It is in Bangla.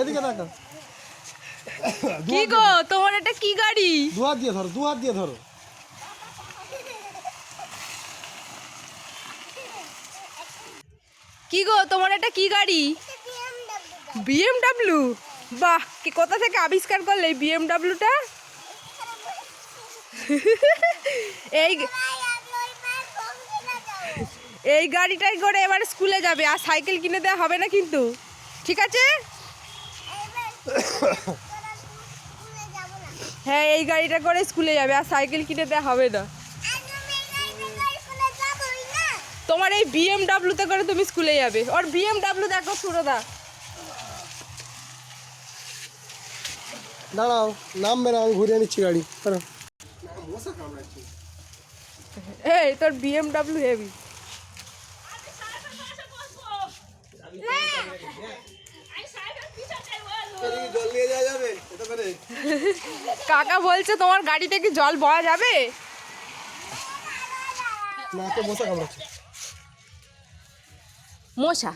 এদিকে দেখো। কি গো তোমার এটা কি গাড়ি? দু হাত দিয়ে ধরো দু হাত দিয়ে ধরো। কি গো তোমার এটা কি গাড়ি? বিএমডাব্লিউ বাহ কি কোথা থেকে আবিষ্কার করলে এই বিএমডাব্লিউটা এই এই গাড়িটাই করে এবার স্কুলে যাবে আর সাইকেল কিনে দেওয়া হবে না কিন্তু। ঠিক আছে? হ্যাঁ এই গাড়িটা করে স্কুলে যাবে আর সাইকেল কিনে দেওয়া হবে না। তোমার এই বিএমডাব্লিউতে করে তুমি স্কুলে যাবে। ওর বিএমডাব্লিউ দেখো সুরদা। দাঁড়াও নামবে না আমি ঘুরে নিচ্ছি গাড়ি এই তোর বিএমডাব্লিউ হেভি জল নিয়ে যাওয়া যাবে এটা করে কাকা বলছে তোমার গাড়িতে কি জল বয়া যাবে? মশা?